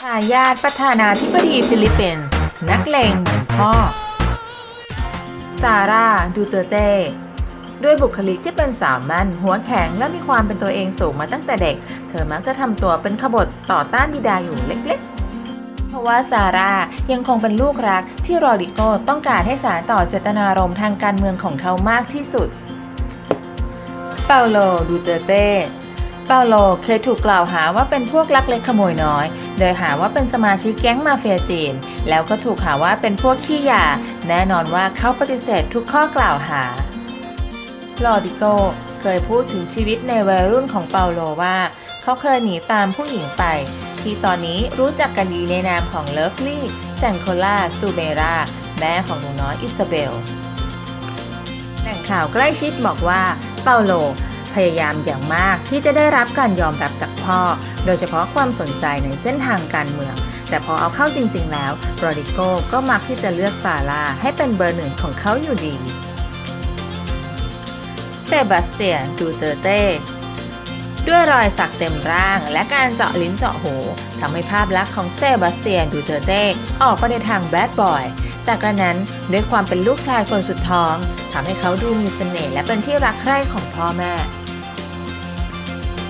ทายาทประธานาธิบดีฟิลิปปินส์นักเลงเหมือนพ่อ ซาร่า ดูเตเต้ ด้วยบุคลิกที่เป็นสาวมั่น หัวแข็งและมีความเป็นตัวเองสูงมาตั้งแต่เด็ก เธอมักจะทำตัวเป็นขบฏต่อต้านบิดาอยู่เล็กๆ เพราะว่าซาร่ายังคงเป็นลูกรักที่โรดิโกต้องการให้สารต่อเจตนารมณ์ทางการเมืองของเขามากที่สุด เปาโล ดูเตเต้ เปาโลเคยถูกกล่าวหาว่าเป็นพวกลักเล็กขโมยน้อย โดยหาว่าเป็นสมาชิกแก๊งมาเฟียจีน แล้วก็ถูกหาว่าเป็นพวกขี้ยา แน่นอนว่าเขาปฏิเสธทุกข้อกล่าวหาลอดิโกเคยพูดถึงชีวิตในวัยรุ่นของเปาโลว่า เขาเคยหนีตามผู้หญิงไป ที่ตอนนี้รู้จักกันดีในนามของเลิฟลี่แซงโคล่าซูเบราแม่ของหนูน้อยอิซาเบลแหล่งข่าวใกล้ชิดบอกว่าเปาโล พยายามอย่างมากที่จะได้รับการยอมรับจากพ่อ โดยเฉพาะความสนใจในเส้นทางการเมือง แต่พอเอาเข้าจริง ๆ แล้วโรดิโกก็มักที่จะเลือกซาร่าให้เป็นเบอร์หนึ่งของเขาอยู่ดี เซบาสเตียน ดูเตเต้ด้วยรอยสักเต็มร่าง และการเจาะลิ้นเจาะหูทำให้ภาพลักษณ์ของเซบาสเตียนดูเตเต้ออกไปในทางแบดบอย แต่กระนั้นด้วยความเป็นลูกชายคนสุดท้องทำให้เขาดูมีเสน่ห์และเป็นที่รักใคร่ของพ่อแม่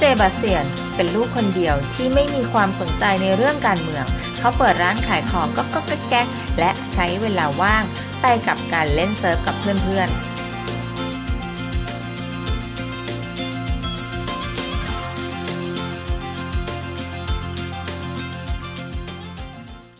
เตบาสเตียนเป็นลูกคนเดียวที่ไม่มีความสนใจในเรื่องการเมือง เขาเปิดร้านขายของก็ก็แก๊กและใช้เวลาว่างไปกับการเล่นเซิร์ฟกับเพื่อนๆ